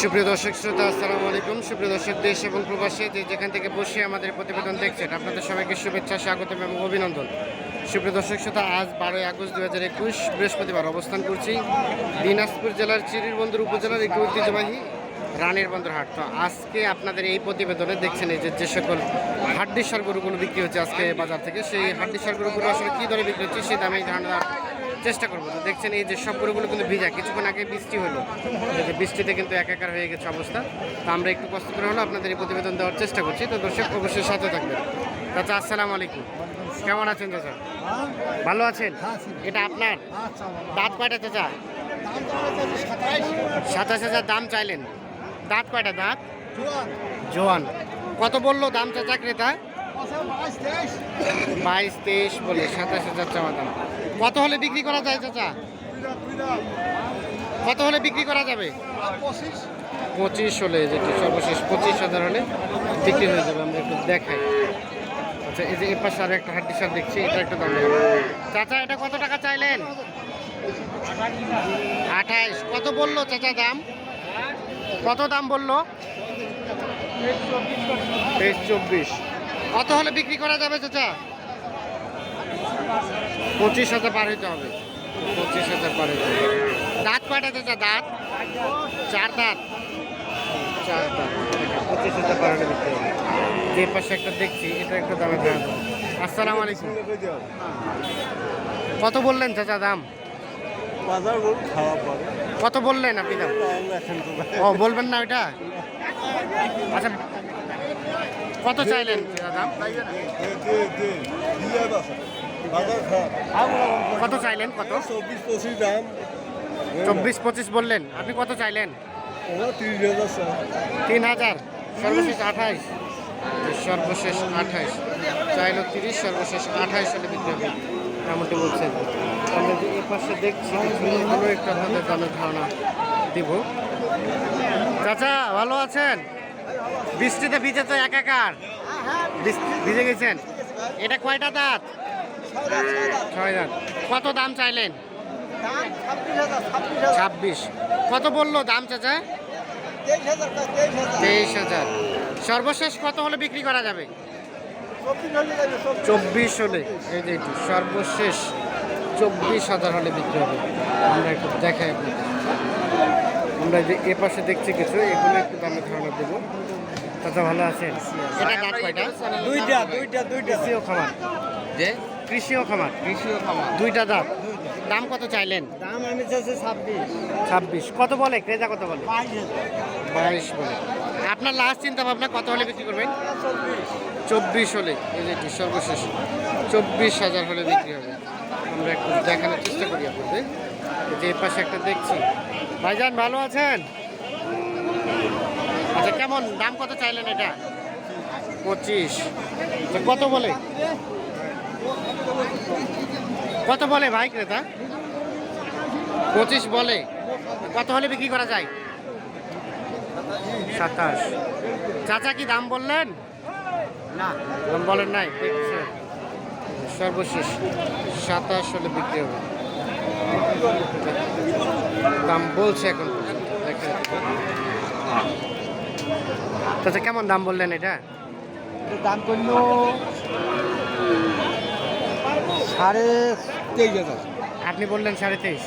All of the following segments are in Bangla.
সুপ্রিয় দর্শক শ্রোতা, আসসালামু আলাইকুম। সুপ্রিয় দর্শক, দেশ এবং প্রবাসে যে যেখান থেকে বসে আমাদের প্রতিবেদন দেখছেন, আপনাদের সবাইকে শুভেচ্ছা, স্বাগতম এবং অভিনন্দন। সুপ্রিয় দর্শক শ্রোতা, আজ বারোই আগস্ট দু হাজার একুশ, বৃহস্পতিবার অবস্থান করছি দিনাজপুর জেলার চিরিরবন্দর উপজেলার একটি ঐতিহ্যবাহী রানের বন্দর হাট তো আজকে আপনাদের এই প্রতিবেদনে দেখছেন এই যে যে সকল হাড্ডি গরুগুলো বিক্রি হচ্ছে আজকে বাজার থেকে, সেই হাড্ডি গরুগুলো আসলে কী দরে বিক্রি হচ্ছে, সেই দামে ধারণা চেষ্টা করব। তো দেখছেন এই যে সব গরুগুলো কিন্তু ভিজা। কিছুক্ষণ আগে বৃষ্টি হলো। যে বৃষ্টিতে কিন্তু একাকার হয়ে গেছে অবস্থা। তো আমরা একটু কষ্ট করে হলো আপনাদের এই প্রতিবেদন দেওয়ার চেষ্টা করছি। তো দর্শক অবশ্যই সাথে থাকবেন। চাচা আসসালামু আলাইকুম। কেমন আছেন চাচা? ভালো আছেন? এটা আপনার? দাঁত কয়টা চাচা? সাতাশ হাজার দাম চাইলেন। দাঁত কয়টা দাঁত? জোয়ান। কত বলল দাম চাচা ক্রেতা? বাইশ তেইশ বলে সাতাশ হাজার চাওয়া দাম। কত হলে বিক্রি করা যায়, চাচা? কত হলে বিক্রি করা যাবে? পঁচিশ হলে যেটি সর্বশেষ পঁচিশ হাজার হলে বিক্রি হয়ে যাবে, আমরা একটু দেখাই। আচ্ছা এই যে এর পাশে আরও একটা হাড্ডি সার দেখছি, এটা একটা দাম। চাচা, এটা কত টাকা চাইলেন? আঠাইশ। কত বলল চাচা দাম? কত দাম বলল? চব্বিশ। কত হলে বিক্রি করা যাবে, চাচা? পঁচিশ হাজার পার হইতে হবে পঁচিশ হাজার পার হইতে হবে দাঁত কয়টা চাচা দাঁত চার দাঁত চার দাঁত পঁচিশ হাজার পার বিক্রি হবে যে পাশে একটা দেখছি এটা একটা দামে দাম আসসালামু আলাইকুম কত বললেন চাচা দাম কত বললেন আপনি দাম ও বলবেন না ওইটা আচ্ছা কত চাইলেন দাম কত চাইলেন? কত? চব্বিশ পঁচিশ দাম চব্বিশ পঁচিশ বললেন। আপনি কত চাইলেন। তিন হাজার। সর্বশেষ আঠাইশ। সর্বশেষ আঠাইশ। চাইলো তিরিশ, সর্বশেষ আঠাইশ হলে বিক্রি হবে এমনটি বলছেন। আমরা এ পাশে দেখছি কোনো একটু আপনাদের দামের ধারণা দিব। চাচা, ভালো আছেন? বৃষ্টিতে ভিজে তো একাকার। ভিজে গেছেন। এটা কয়টা দাঁত? ছয় দাঁত। কত দাম চাইলেন? ছাব্বিশ কত বলল দাম চাচা? তেইশ হাজার সর্বশেষ কত হলে বিক্রি করা যাবে? চব্বিশ হলে এই যে সর্বশেষ চব্বিশ হাজার হলে বিক্রি হবে। আমরা একটু দেখাই আপনাদের। আমরা যে এ পাশে দেখছি কিছু এগুলো একটু দামে ধারণা দেবো। চাচা ভালো আছেন? এটা দুইটা দুইটা দুইটা কৃষিও খামার। কৃষিও খামার? কৃষিও খামার। দুইটা দাঁত। দাম কত চাইলেন? দাম আমি চাচ্ছি ছাব্বিশ। ছাব্বিশ। কত বলে? ক্রেতা কত বলে? বাইশ বলে। আপনার লাস্ট চিন্তা ভাবনা কত হলে বিক্রি করবেন? চব্বিশ। হলে। এই যে সর্বশেষ। চব্বিশ হাজার হলে বিক্রি হবে। আমরা একটু দেখানোর চেষ্টা করি আপনাদের। যে পাশে একটা দেখছি। ভাইজান ভালো আছেন? আচ্ছা কেমন? দাম কত চাইলেন এটা? পঁচিশ। আচ্ছা, কত বলে? কত বলে ভাই ক্রেতা? পঁচিশ বলে। কত হলে বিক্রি করা যায়? সাতাশ। চাচা কি দাম বললেন? না। দাম বলেন নাই। সর্বশেষ সাতাশ হলে বিক্রি হবে। দাম বলছে এখন চাচা কেমন দাম বললেন এটা? দাম করল সাড়ে তেইশ হাজার। আপনি বললেন সাড়ে তেইশ।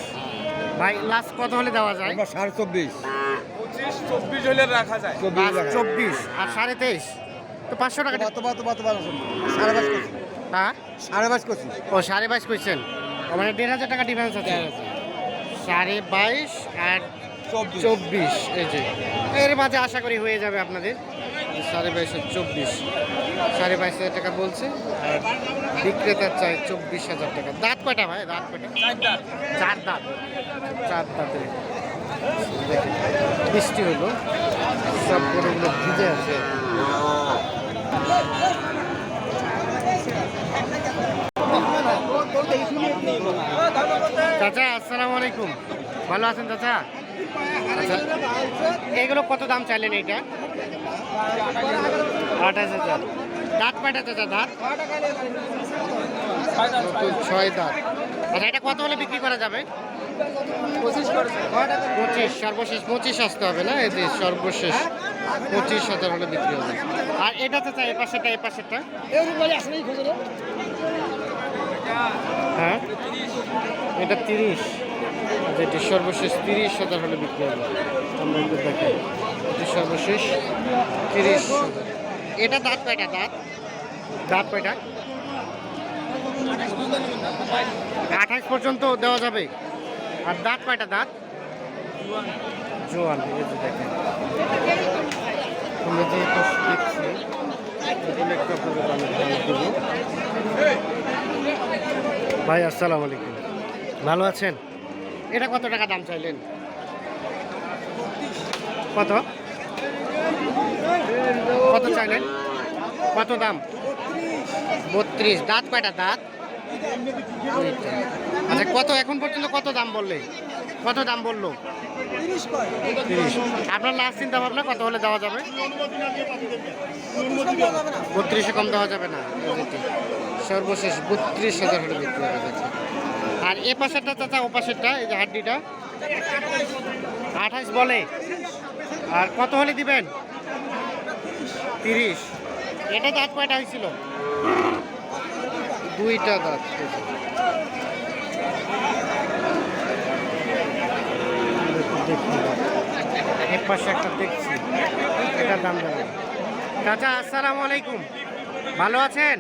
ভাই লাস্ট কত হলে দেওয়া যায়? সাড়ে চব্বিশ। পঁচিশ চব্বিশ হলে রাখা যায়। চব্বিশ আর সাড়ে তেইশ। তো পাঁচশো টাকা বাতো বাতো বাতো সাড়ে বাইশ করছি। হ্যাঁ? সাড়ে বাইশ করছি। ও সাড়ে বাইশ কইছেন ও মানে দেড় হাজার টাকা ডিফারেন্স আছে। সাড়ে বাইশ আর চব্বিশ। চব্বিশ এই যে। এর মাঝে আশা করি হয়ে যাবে আপনাদের। সাড়ে বাইশ চব্বিশ। সাড়ে বাইশ হাজার টাকা বলছে আর বিক্রেতার চাই চব্বিশ হাজার টাকা। দাঁত কয়টা ভাই? দাঁত কয়টা? চার দাঁত। চার দেখেন বৃষ্টি হলো সব গরুগুলো ভিজে আছে। চাচা আসসালামু আলাইকুম। ভালো আছেন চাচা? আচ্ছা এগুলো কত দাম চাইলেন এইটা? আঠাশ হাজার। দাঁত কয়টা চাচা দাঁত? ছয় দাঁত। আচ্ছা এটা কত হলে বিক্রি করা যাবে? পঁচিশ সর্বশেষ পঁচিশ আসতে হবে না? এই যে সর্বশেষ পঁচিশ হাজার হলে বিক্রি হবে। আর এটা তো চাই এ পাশেরটা এ পাশেরটা? হ্যাঁ? এটা তিরিশ। যেটি সর্বশেষ তিরিশ হাজার হলে বিক্রি হবে। আমরা একটু দেখাই সর্বশেষ। তিরিশ। এটা দাঁত কয়টা দাঁত? দাঁত কয়টা? আঠাশ পর্যন্ত দেওয়া যাবে। আর দাঁত কয়টা দাঁত? জোয়ান দেখেন। যে দেখছি একটু। ভাই আসসালামু আলাইকুম। ভালো আছেন? এটা কত টাকা দাম চাইলেন? কত? কত চাইলেন? কত দাম? বত্রিশ। দাঁত কয়টা? দাঁত। আচ্ছা কত এখন পর্যন্ত কত দাম বললে? কত দাম বলল? আপনার লাস্ট চিন্তা ভাবনা কত হলে দেওয়া যাবে? বত্রিশে কম দেওয়া যাবে না। সর্বশেষ বত্রিশ হাজার হলে বিক্রি হয়ে গেছে আর এ পাশেরটা, চাচা, ও পাশেরটা, এই যে হাড্ডিটা। আঠাশ বলে। আর কত হলে দিবেন? তিরিশ। এটা দাঁত কয়টা হয়েছিল? দুইটা দাঁত পাশে একটা দেখছি। ভালো আছেন?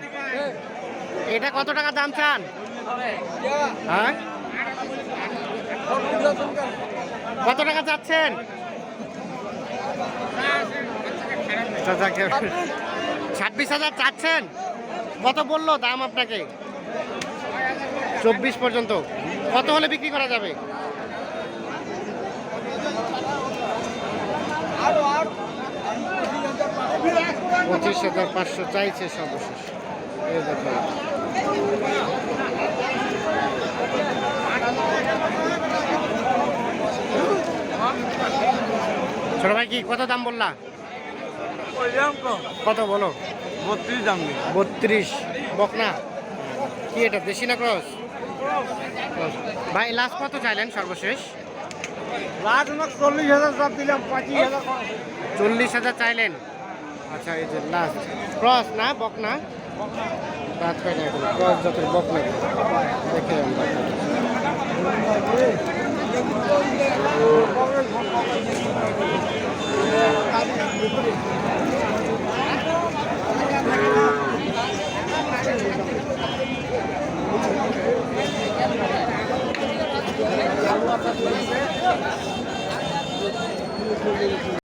এটা কত টাকা চান? হ্যাঁ? কত টাকা ছাব্বিশ হাজার চাচ্ছেন? কত বলল দাম আপনাকে? চব্বিশ পর্যন্ত। কত হলে বিক্রি করা যাবে? পঁচিশ হাজার পাঁচশো চাইছে সর্বশেষ। ছোট ভাই কি, কত দাম বললা? কত বলো? বত্রিশ দাম বত্রিশ। বকনা? কি এটা দেশি না ক্রস? ভাই লাস্ট কত চাইলেন সর্বশেষ? চল্লিশ হাজার দাম দিলাম পঁচিশ হাজার চল্লিশ হাজার চাইলেন? আচ্ছা এই যে লাস্ট। ক্রস না বকনা? দাঁত পাই না ক্রস জাতের বকনা। দেখে আমরা